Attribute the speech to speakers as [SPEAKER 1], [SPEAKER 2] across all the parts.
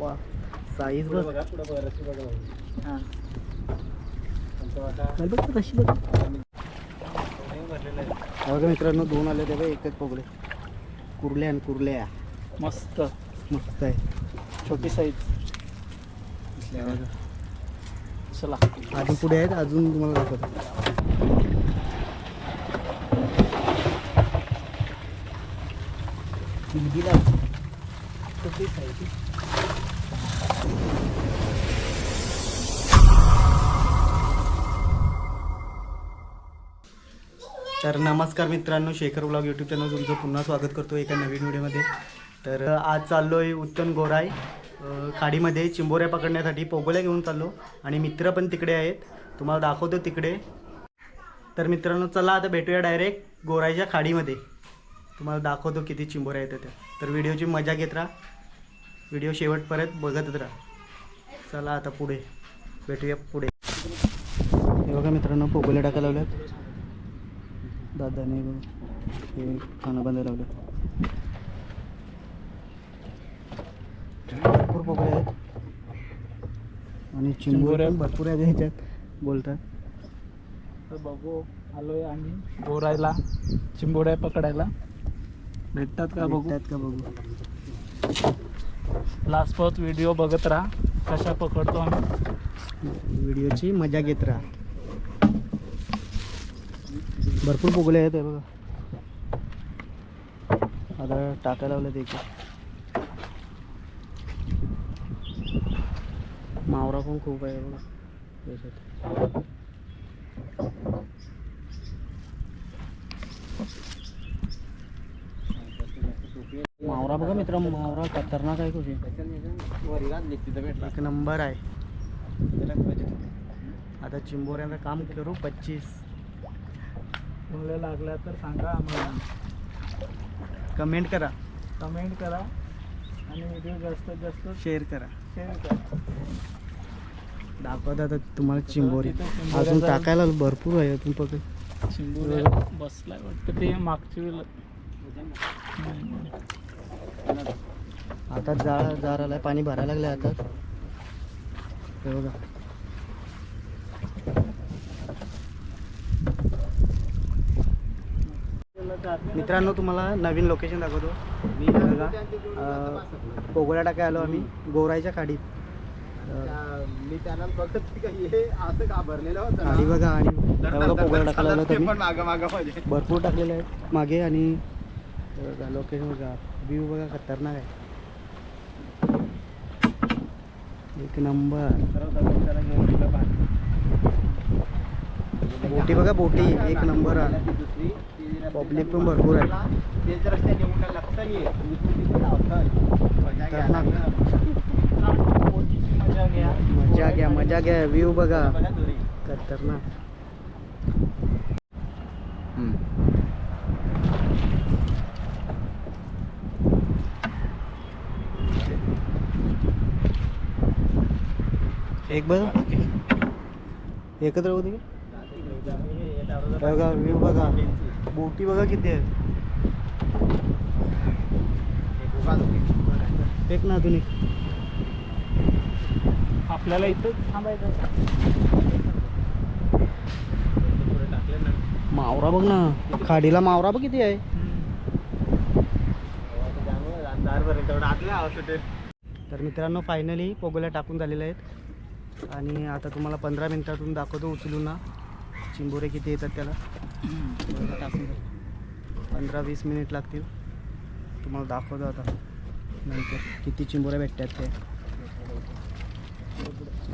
[SPEAKER 1] बाबा. साईज बघ.
[SPEAKER 2] हां.
[SPEAKER 1] बघ तशी बघ. बघा मित्रांनो दोन आले ते बघ एकच पोगले कुर्ल्या आणि कुर्ल्या.
[SPEAKER 2] मस्त.
[SPEAKER 1] मस्त आहे.
[SPEAKER 2] छोटी साईज चला.
[SPEAKER 1] अजून पुढे आहेत अजून तुम्हाला दाखवतो. दिला
[SPEAKER 2] छोटी साईज
[SPEAKER 1] तर नमस्कार मित्रांनो शेखर ब्लॉग यूट्यूब चॅनल तुमचं पुन्हा स्वागत करतो एका नवीन व्हिडिओमध्ये. तर आज चाललो आहे उत्तम गोराय खाडीमध्ये चिंबोऱ्या पकडण्यासाठी पोगोल्या घेऊन चाललो आणि मित्र पण तिकडे आहेत. तुम्हाला दाखवतो तिकडे. तर मित्रांनो चला आता भेटूया डायरेक्ट गोरायच्या खाडीमध्ये. तुम्हाला दाखवतो किती चिंबोऱ्या येतात त्या. तर व्हिडिओची मजा घेत राहा. व्हिडिओ शेवटपर्यंत बघतच राहा. चला आता पुढे. भेटूया पुढे. हे बघा मित्रांनो पोगोल्या टाकायला लावल्यात. दादाने हे खाणं बांधायला लावलं भरपूर पोकळे आहेत. आणि चिंबोऱ्या
[SPEAKER 2] चिंबोऱ्या.
[SPEAKER 1] भरपूर आहेत ह्याच्यात बोलतात.
[SPEAKER 2] बघू आलोय आम्ही. गोरायला चिंबोड्या पकडायला. भेटतात का बघू?
[SPEAKER 1] का बघू?
[SPEAKER 2] लास्ट पर्यंत व्हिडिओ बघत राहा. कशा पकडतो आम्ही?
[SPEAKER 1] व्हिडिओची मजा घेत राहा. भरपूर पोगले आहेत बघा. आता टाकायला लावलं ते मावरा पण खूप आहे बघा. त्याच्यात मावरा बघा मित्र मावरा खतरनाक आहे खूप एक नंबर आहे. आता चिंबोऱ्यांचं काम करू पच्चीस.
[SPEAKER 2] तुम्हाला लागल्या तर सांगा आम्हाला.
[SPEAKER 1] कमेंट करा.
[SPEAKER 2] कमेंट करा आणि व्हिडिओ जास्तीत जास्त
[SPEAKER 1] शेअर करा.
[SPEAKER 2] शेअर करा.
[SPEAKER 1] दाखवत आता तुम्हाला चिंबोरी. अजून टाकायला भरपूर आहे अजून पकड
[SPEAKER 2] चिंबोऱ्या बसलाय वाटतं ते मागची वेळ
[SPEAKER 1] आता जाळ आलाय पाणी भरायला लागलंय आता. हे बघा. मित्रांनो तुम्हाला नवीन लोकेशन दाखवतो. बघा अं, पोगोळ्या टाकाय आलो आम्ही गोराईच्या खाडीत.
[SPEAKER 3] मी त्यांना बघत की हे असं घाबरलेलं होतं
[SPEAKER 1] खाडी बघा आणि बघा पोगोळ्या टाकायला आलो तुम्ही भरपूर टाकलेले आहेत मागे आणि हे लोकेशन बघा व्ह्यू बघा खतरनाक आहे एक नंबर बोटी बघा, बोटी, एक नंबर पब्लिक पण भरपूर आहे.
[SPEAKER 2] मज़ा घ्या
[SPEAKER 1] मज़ा घ्या व्ह्यू बघा. खतरनाक. एक बघा एकत्र होते बघा व्ह्यू बघा. बोटी बघा किती आहे एक ना अजून
[SPEAKER 2] आपल्याला इथं थांबायचं
[SPEAKER 1] मावरा बघ ना. खाडीला मावरा बघ किती आहे. तर मित्रांनो फायनली पोगोल्या टाकून झालेल्या आहेत. आणि आता तुम्हाला पंधरा मिनिटातून दाखवतो उचलून ना चिंबोरे किती येतात त्याला. पंधरा वीस मिनिट लागतील. तुम्हाला दाखवतो आता. नंतर किती चिंबोऱ्या भेटतात ते.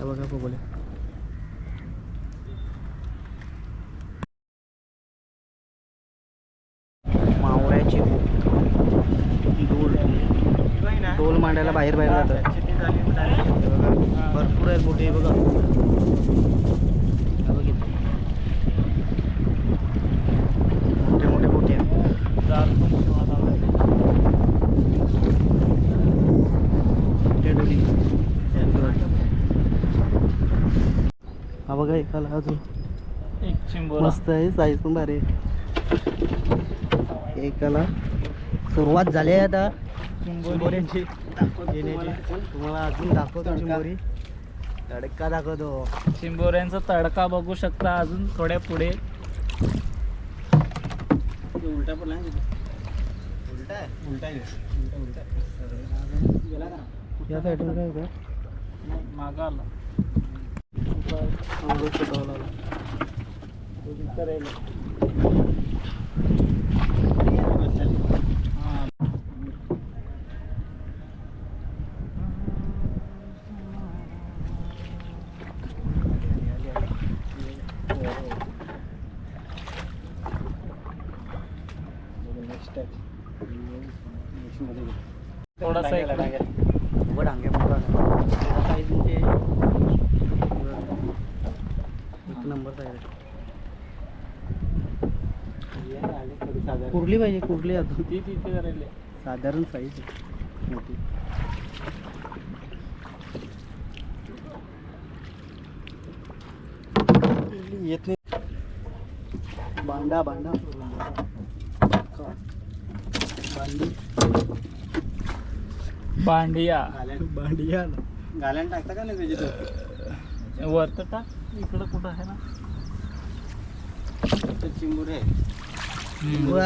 [SPEAKER 1] बघा पोगोल्या डोल मांडायला बाहेर बाहेर जातात. भरपूर आहेत मोठे बघा. मोठे मोठे मोठे हा बघा एकाला अजून.
[SPEAKER 2] एक
[SPEAKER 1] मस्त आहे साईज पण भारी एकाला सुरुवात झाली आहे आता. चिंबोऱ्यांची तुम्हाला अजून दाखवतो चिंबोरी. तडका दाखवतो.
[SPEAKER 2] चिंबोऱ्यांचा तडका बघू शकता अजून थोड्या पुढे.
[SPEAKER 3] उलटा पण उलटा उलटा उलटा उलटा. गेला का?
[SPEAKER 1] या साईडला काय होतं?
[SPEAKER 2] माग आला. थोडासा
[SPEAKER 1] उघड साईज म्हणजे नंबर साईज कुर्ली पाहिजे कुर्ली अजून.
[SPEAKER 2] ती तिथे करायला
[SPEAKER 1] साधारण साईज मोठी. येत नाही. बांडा बांडा बांडी
[SPEAKER 2] बांडिया
[SPEAKER 1] बांडिया
[SPEAKER 3] गाल्यान टाकता का नाही त्याच्यात
[SPEAKER 2] वरत टाक. इकडं कुठं आहे ना?
[SPEAKER 3] चिंबूर आहे.
[SPEAKER 1] बघ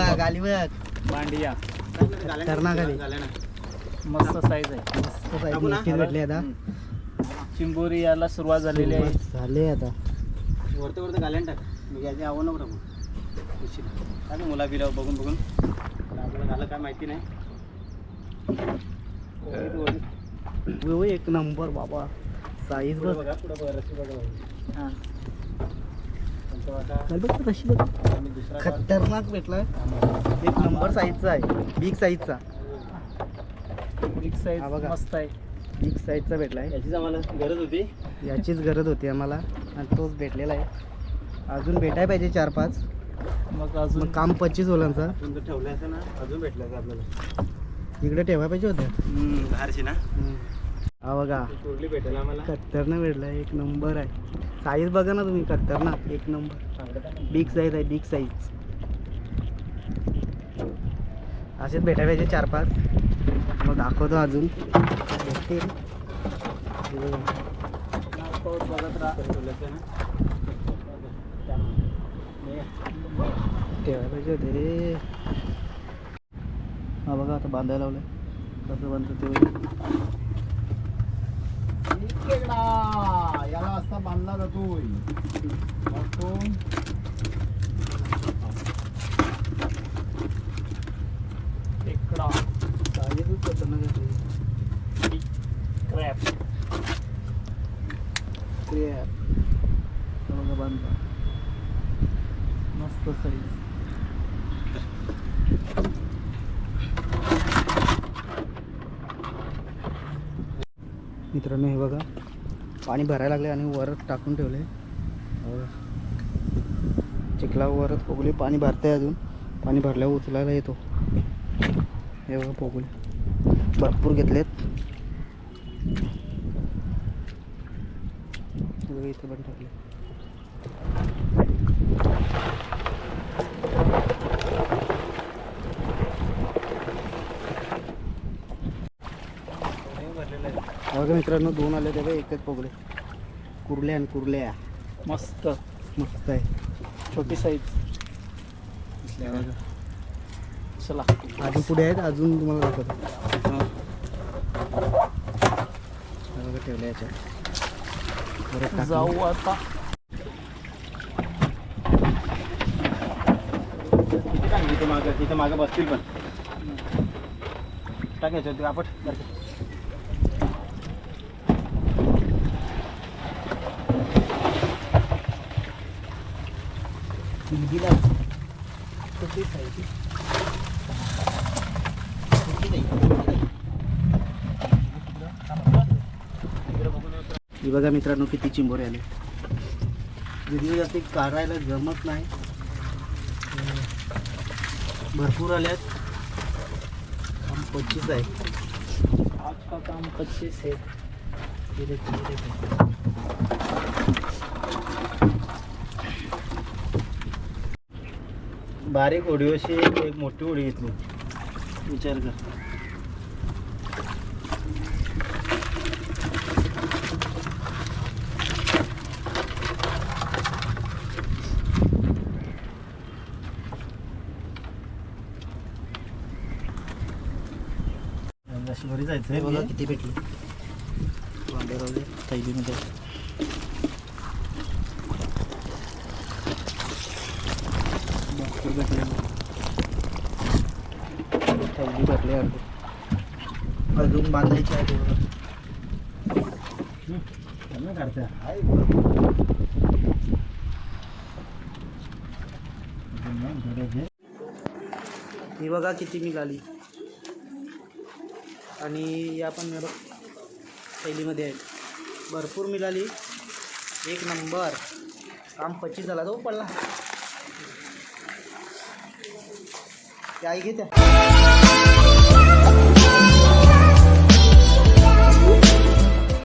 [SPEAKER 1] खतरनाक आली.
[SPEAKER 2] मस्त साईज आहे.
[SPEAKER 1] मस्त साईज भेटली आता.
[SPEAKER 2] चिंबोरी याला सुरुवात झालेली आहे.
[SPEAKER 1] झाले आता.
[SPEAKER 3] वरती वरती गाल्यान टाक. मग. याची आवड नको मुला बिराव बघून बघून. आपल्याला झालं काय माहिती नाही. वरती- वरती.
[SPEAKER 1] हो, एक नंबर बाबा. साईज बघ.
[SPEAKER 2] हा.
[SPEAKER 1] खतरनाक भेटलाय. एक नंबर साईजचा आहे. बिग साईजचा
[SPEAKER 2] बिग साईज
[SPEAKER 1] हा बघा.
[SPEAKER 2] मस्त आहे.
[SPEAKER 1] बिग साईजचा भेटलाय.
[SPEAKER 3] याचीच आम्हाला गरज होती.
[SPEAKER 1] याचीच गरज होती आम्हाला. आणि तोच भेटलेला आहे. अजून भेटाय पाहिजे चार पाच.
[SPEAKER 2] मग अजून
[SPEAKER 1] मग काम पच्चीस
[SPEAKER 3] जर ठेवलं ना अजून भेटलं आपल्याला.
[SPEAKER 1] इकडे ठेवायला पाहिजे होत्या.
[SPEAKER 3] बाहेरची ना.
[SPEAKER 1] हा बघा.
[SPEAKER 3] कुर्ली भेटेल आम्हाला?
[SPEAKER 1] खतरनाक भेटला एक नंबर आहे. साईज बघा ना तुम्ही खतरनाक एक नंबर. बिग साईज आहे बिग साईज असेच भेटायला पाहिजे चार पाच. मग दाखवतो अजून. भेटतील बघा.
[SPEAKER 2] बघत राहा
[SPEAKER 3] ना ठेवलं असतं ना
[SPEAKER 1] ठेवायला पाहिजे होते रे. हा बघा आता बांधायला लावलं कसं बांधतो ते.
[SPEAKER 3] याला असा बांधला जातोय.
[SPEAKER 1] आहे.
[SPEAKER 2] क्रॅप
[SPEAKER 1] बघा बांधला. मस्त साईज मित्रांनो हे बघा. पाणी भरायला लागले आणि वर टाकून ठेवले चिखला वरच पोगले पाणी भरते अजून. पाणी भरल्यावर उचलायला येतो. हे बघा पोगले भरपूर घेतलेत. हे इथे पण टाकले बघा मित्रांनो दोन आले ते एकच पोगले कुर्ल्या आणि कुर्ल्या.
[SPEAKER 2] मस्त.
[SPEAKER 1] मस्त आहे.
[SPEAKER 2] छोटी साईज चला.
[SPEAKER 1] अजून पुढे आहेत अजून तुम्हाला दाखवतो. ठेवले याच्या.
[SPEAKER 2] जाऊ आता.
[SPEAKER 3] तिथे मागं तिथे मागं बसतील पण. टाकायचं ते आपट
[SPEAKER 1] हिंदीला कुठली साईज ही बघा मित्रांनो किती चिंबोरे आले. जिथे जास्त काढायला जमत नाही. भरपूर आल्यात. आम पच्चीस आहे.
[SPEAKER 2] आज का काम पच्चीस है
[SPEAKER 1] धीरे धीरे.
[SPEAKER 3] बारीक होडी अशी एक मोठी होडी घेतली. विचार कर. जायचं
[SPEAKER 1] किती भेटली थैलीमध्ये. थैली भरली अर्धी अजून बांधायची आहे तेवढं
[SPEAKER 3] काढतं
[SPEAKER 1] ही बघा किती निघाली. आणि या पण हे थैलीमध्ये आहेत. भरपूर मिळाली. एक नंबर. काम पच्चीस झाला तो पडला. त्या आई घे त्या